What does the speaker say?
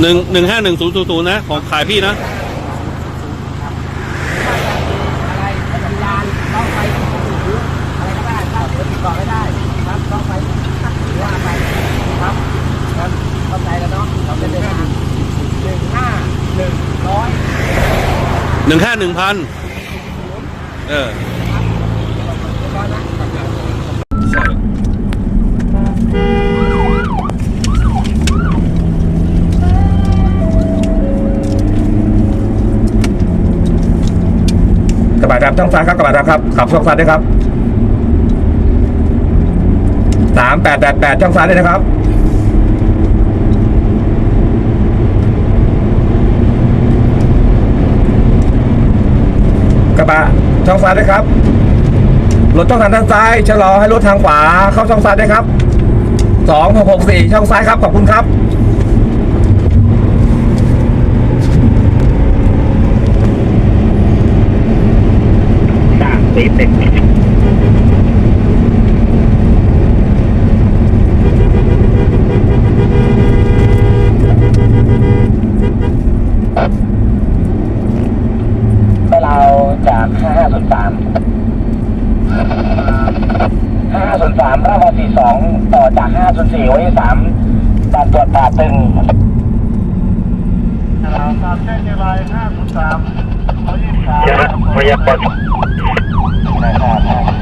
หนึ่งหนึ่งห้าหนึ่งศูนย์ศูนย์นะ ของขายพี่นะอะไรพยานต้องไปหรืออะไรก็ได้ครับติดต่อไม่ได้ครับต้องไปหรือว่าไปครับครับเข้าใจแล้เนาะเราจะเป็นหนึ่งห้าหนึ่งร้อยหนึ่งห้าหนึ่งพันเออ ร้อยนะ ใช่ กระ บะดำช่องซ้ายครับกระบะดำครับขับช่องซ้ายด้วยครับสามแปดแปดแปดช่องซ้ายด้วยนะครับกระบะช่องซ้ายด้วยครับรถต้องทางด้านซ้ายชะลอให้รถทางขวาเข้าช่องซ้ายด้วยครับสองหกหกสี่ช่องซ้ายครับขอบคุณครับ สามสี่สิบให้เราจาก5503 5503รามา42ต่อจาก504ไว้ที่3ด่านตรวจป่าตึงเราตามเส้นในลาย503 123นะครับ ได้ครับ